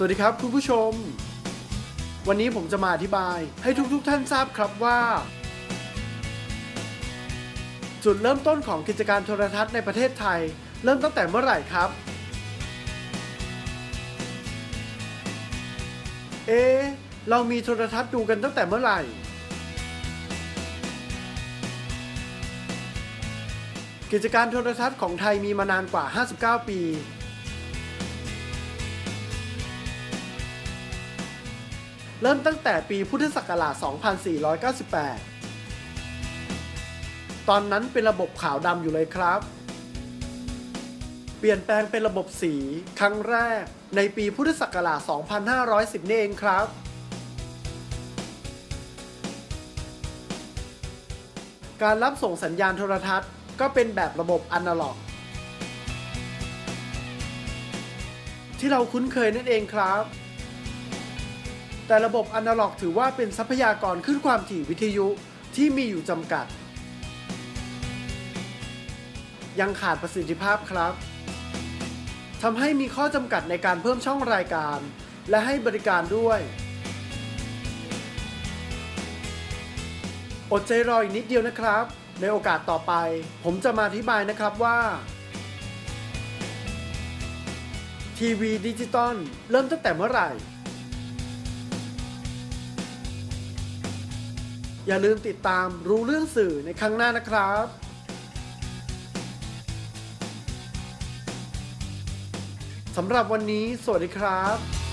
สวัสดีครับคุณผู้ชม วันนี้ผมจะมาอธิบายให้ทุกๆทท่านทราบครับว่า จุดเริ่มต้นของกิจการโทรทัศน์ในประเทศไทย เริ่มตั้งแต่เมื่อไหร่ครับ เอ๊เรามีโทรทัศน์ดูกันตั้งแต่เมื่อไหร่ กิจการโทรทัศน์ของไทยมีมานานกว่า 59 ปี เริ่มตั้งแต่ปีพุทธศักราช 2498 ตอนนั้นเป็นระบบขาวดำอยู่เลยครับ เปลี่ยนแปลงเป็นระบบสีครั้งแรก ในปีพุทธศักราช 2510 นี่เองครับ การรับส่งสัญญาณโทรทัศน์ ก็เป็นแบบระบบอนาล็อก ที่เราคุ้นเคยนั่นเองครับ แต่ระบบอนาล็อกถือว่าเป็นทรัพยากรขึ้นความถี่วิทยุที่มีอยู่จำกัด ยังขาดประสิทธิภาพครับทำให้มีข้อจำกัดในการเพิ่มช่องรายการ และให้บริการด้วย อดใจรออีกนิดเดียวนะครับ ในโอกาสต่อไป ผมจะมาอธิบายนะครับว่าทีวีดิจิตอลเริ่มตั้งแต่เมื่อไหร่ อย่าลืมติดตามรู้เรื่องสื่อในครั้งหน้านะครับสำหรับวันนี้สวัสดีครับ